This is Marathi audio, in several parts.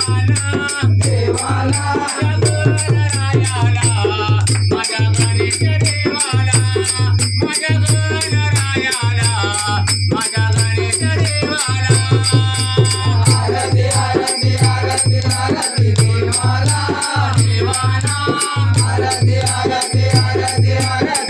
Hare Hare Hare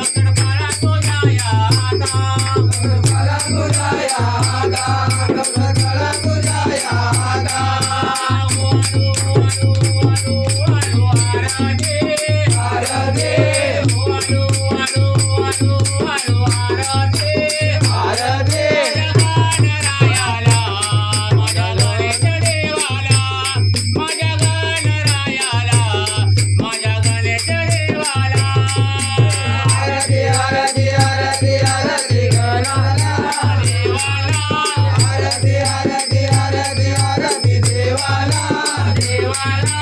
देवाला. देवाला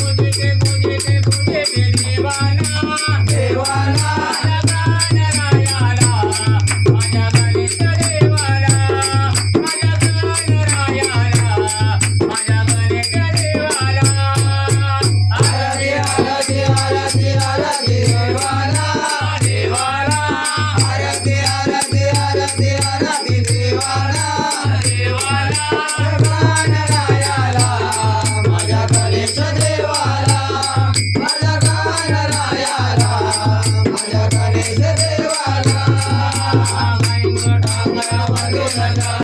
தேவாலா